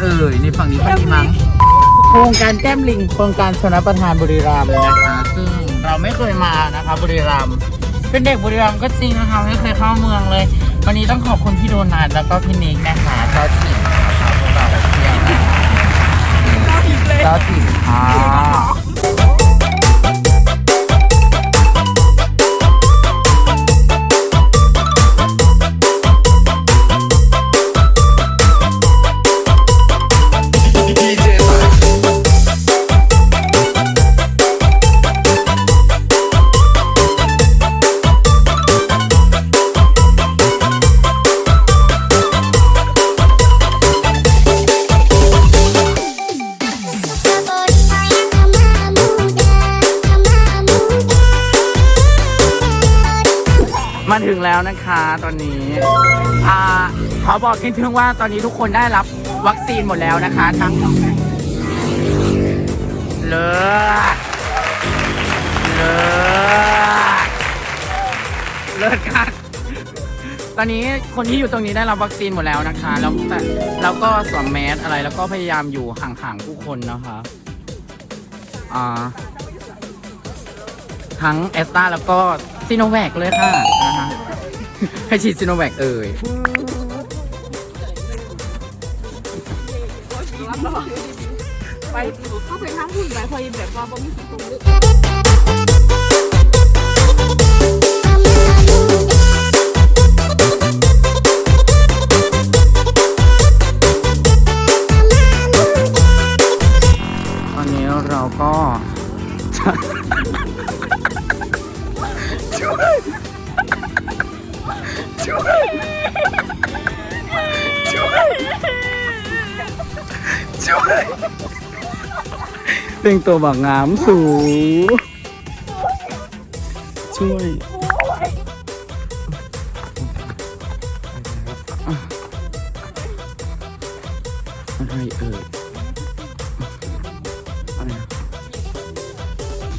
เอ่ยในฝั่งนี้ก็มีมั้งโครงการแก้มลิงโครงการชนประทานบุรีรัมย์นะคะซึ่งเราไม่เคยมานะคะบุรีรัมย์เป็นเด็กบุรีรัมย์ก็จริงนะคะไม่เคยเข้าเมืองเลย วันนี้ต้องขอบคุณพี่โดนัทแล้วก็พี่นิกนะคะเจ้าถิ่นนะคะพวกเราเที่ยวนเจ้าถิ่นค่ะ มาถึงแล้วนะคะตอนนี้อ่าขอบอกนิดนึงว่าตอนนี้ทุกคนได้รับวัคซีนหมดแล้วนะคะ ทั้งเลิศเลิศเลิศค่ะตอนนี้คนที่อยู่ตรงนี้ได้รับวัคซีนหมดแล้วนะคะแล้วแต่แล้วก็สวมแมสอะไรแล้วก็พยายามอยู่ห่างๆผู้คนนะคะอ่าทั้งแอสตาแล้วก็ ซีโนแวคเลยค่ะนะฮะให้ฉีดซีโนแวคเอ่ยไปเข้าไปทั้งหุ่นไปพอแบบว่าบ่มีสิทธิ์ ช่วยเป็นตัวบักงามสูช่วยอะไรเอ่ยอะไรนะ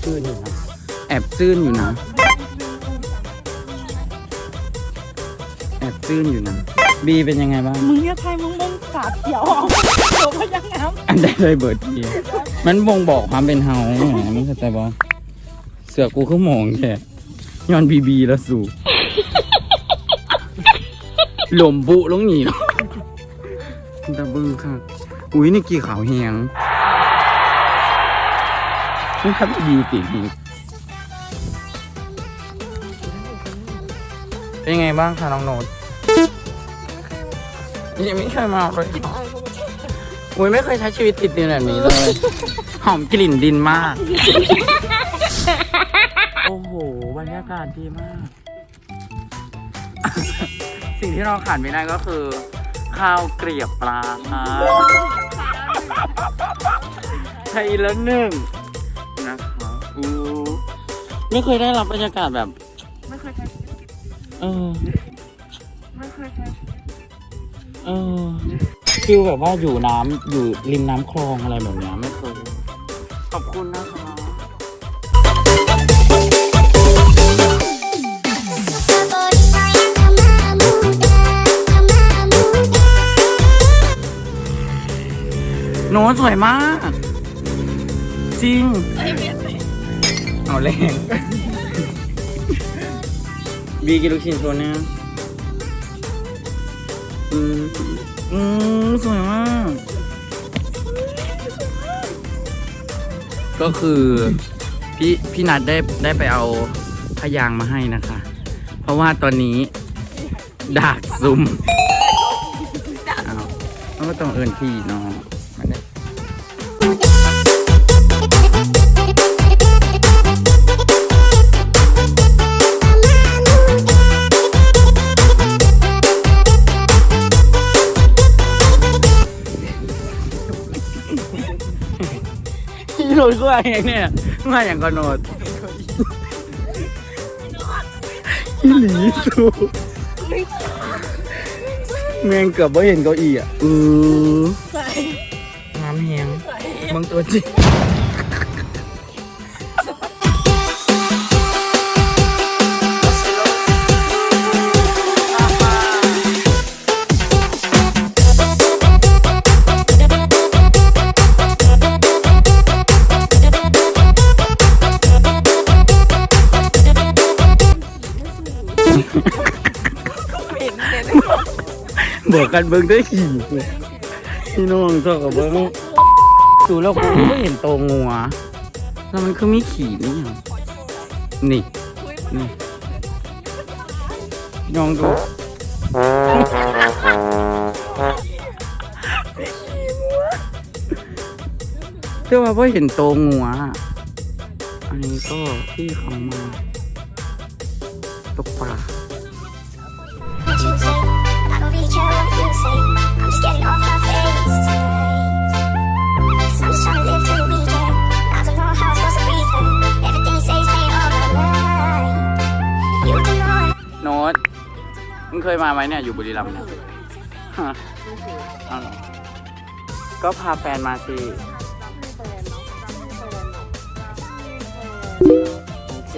ซื่นอยู่นะแอบซื่นอยู่นะ บซื่นอยู่นะบีเป็นยังไงบ้างมึงเนี่ยไทยมึงมึงสาเขียวจบไปยังน้อันได้เลยเบิร์ดทีมันบ่งบอกความเป็นเฮาแหมมึงเข้าใจบ่เสือกูคือหมองแค่ย้อนบีบีแล้วสู่หลมบุลงหนีเนาะตะบึ้งค่ะ อุ้ยนี่กี่ขาวเฮียงนี่ครับดีติดีเป็นยังไงบ้างคะน้องโนด ยังไม่เคยมาเลยอุ้ยไม่เคยใช้ชีวิตติดดินแบบนี้เลย หอมกลิ่นดินมาก โอ้โห บรรยากาศดีมาก สิ่งที่เราขาดไม่ได้ก็คือ ข้าวเกลียบปลาครับไทยละหนึ่งนะคะอู้ไม่เคยได้รับบรรยากาศแบบำไม่เคยใช้เออ ไม่เคยใช้เออฟิลแบบว่าอยู่น้ำอยู่ริมน้ำคลองอะไรแบบเนี้ยไม่เคยขอบคุณนะคะโน้ตสวยมาก จริง เอาแรง บีกินลูกชิ้นโชว์เนี่ย อืมอืมสวยมาก ก็คือพี่พี่นัดได้ได้ไปเอาพยางค์มาให้นะคะ เพราะว่าตอนนี้ดากซุ่มอ้าวมันก็ต้องเอินพี่เนาะ พี่โรยก็อะไรเนี่ยมาอย่างกอนโนดอีหลีสูแมงเกือบไม่เห็นเก้าอี้อะอือใส่น้ำเฮียงบางตัวจริง บอกกันเบิ่งได้ขี่พี่น้องเจ้ากับเบิ่งดูแล้วกูไม่เห็นโตงัวแล้วมันคือมีขี่นี่หยังนี่นี่น้องดูเชื่อว่าพ่เห็นโตงัวอันนี้ก็ที่เขามาตกปลา โน้ตมึงเคยมาไหมเนี่ยอยู่บุรีรัมย์เนี่ยฮะเอาเหรอก็พาแฟนมาสิโอเค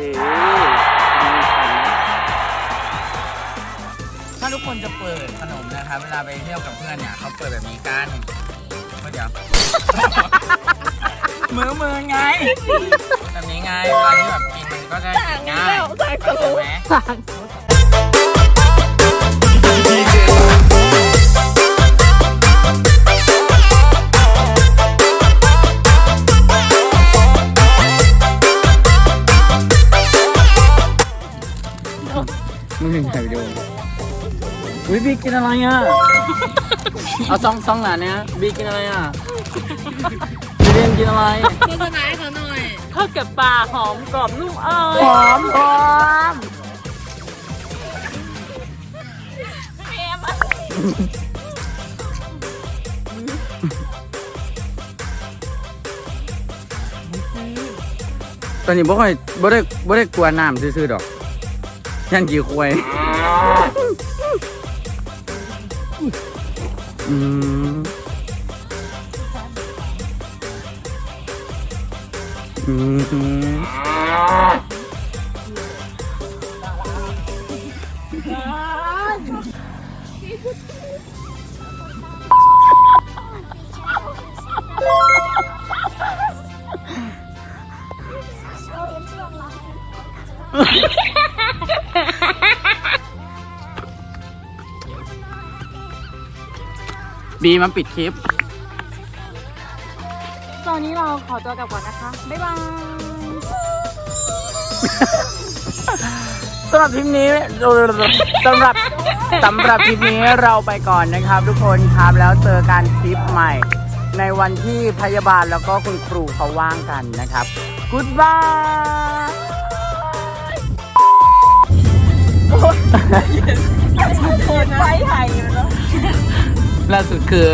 ถ้าทุกคนจะเปิดขนมนะครับเวลาไปเที่ยวกับเพื่อนเนี่ยเขาเปิดแบบนี้กันก็เดี๋ยว มือมือไง แบบนี้ไงเวลาที่แบบกินมันก็จะง่ายเข้าใจไหมมึง อุ้ยบีกินอะไรอะ เอาซองซองหลานเนี้ยบีกินอะไรอะบีเรียนกินอะไรโฆษณาให้เขาหน่อยทอดกับปลาหอมกรอบนุ่มเอ้หยอมหอมตอนนี้บ่ค่อยบ่ได้บ่ได้กลัวน้ำซื่อๆดอกยันกี่ควย อืม บีมาปิดคลิป ตอนนี้เราขอตัวกลับก่อนนะคะ บ๊ายบายสำหรับคลิปนี้สำหรับสำหรับคลิปนี้เราไปก่อนนะครับ ทุกคนครับแล้วเจอกันคลิปใหม่ ในวันที่พยาบาลแล้วก็คุณครูเขาว่างกันนะครับ Goodbye โคนไฟไห่แล้ว ล่าสุดคือ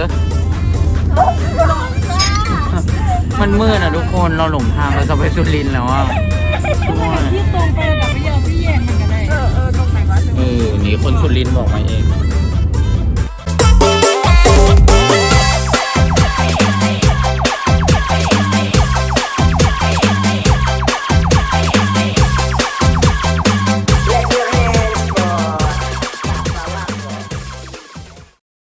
มันมืดอะทุกคนเราหลงทางเราจะไปสุรินทร์แล้วอะช่วยที่ตรงไปกับพี่ยอพี่แยงมันกันได้เออเออตรงไหนวะเออ นี่คนสุรินทร์บอกมาเอง